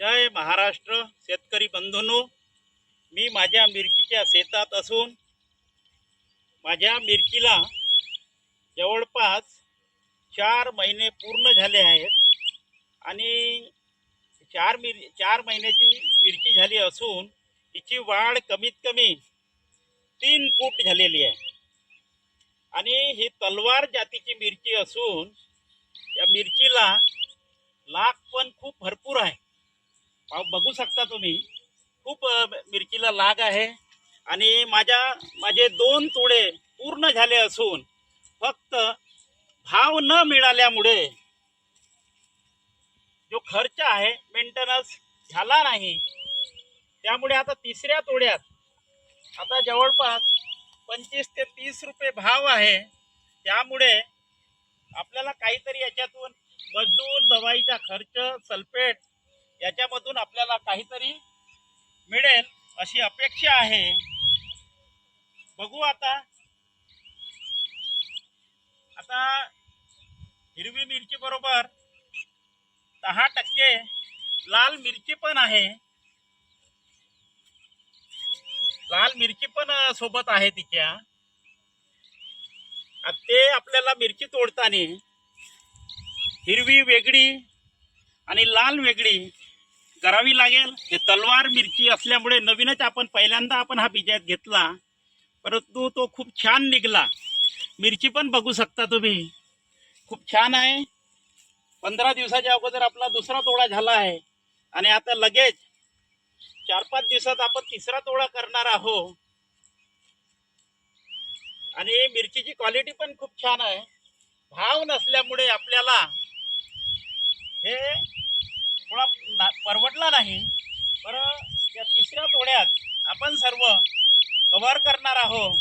जय महाराष्ट्र शेतकरी बंधूंनो. मी माझ्या मिरचीच्या शेतात असून माझ्या मिरचीला जवळपास चार महिने पूर्ण झाले आहेत आणि चार मिर चार महिन्याची मिरची झाली असून तिची वाढ कमीत कमी तीन फूट झालेली आहे. आणि ही तलवार जातीची मिरची असून या मिरचीला लाख पण खूप भरपूर आहे. बघू शकता तुम्ही. खूप मिरचीला लाग आहे. आणि माझ्या माझे दोन तोडे पूर्ण झाले असून फक्त भाव न मिळाल्यामुळे जो खर्च आहे मेंटेनन्स झाला नाही. त्यामुळे आता तिसऱ्या तोड्यात आता जवळपास पंचवीस ते तीस रुपये भाव आहे. त्यामुळे आपल्याला काहीतरी याच्यातून मजदूर दवाईचा खर्च सल्फेट याच्यामधून आपल्याला काहीतरी मिळेल अशी अपेक्षा आहे. बघू आता. आता हिरवी मिरची बरोबर दहा टक्के लाल मिरची पण आहे. लाल मिरची पण सोबत आहे तिच्या. ते आपल्याला मिरची तोडताना हिरवी वेगळी आणि लाल वेगळी करावी लागेल. हे तलवार मिरची असल्यामुळे नवीनच आपण पहिल्यांदा आपण हा बिजात घेतला. परंतु तो खूप छान निघला. मिरची पण बघू शकता तुम्ही. खूप छान आहे. पंधरा दिवसाच्या अगोदर आपला दुसरा तोडा झाला आहे. आणि आता लगेच चार पाच दिवसात आपण तिसरा तोडा करणार आहोत. आणि मिरचीची क्वालिटी पण खूप छान आहे. भाव नसल्यामुळे आपल्याला हे थोडा ना- परवडला नाही. बरं या तिसऱ्या तोड्यात आपण सर्व कव्हर करणार आहोत.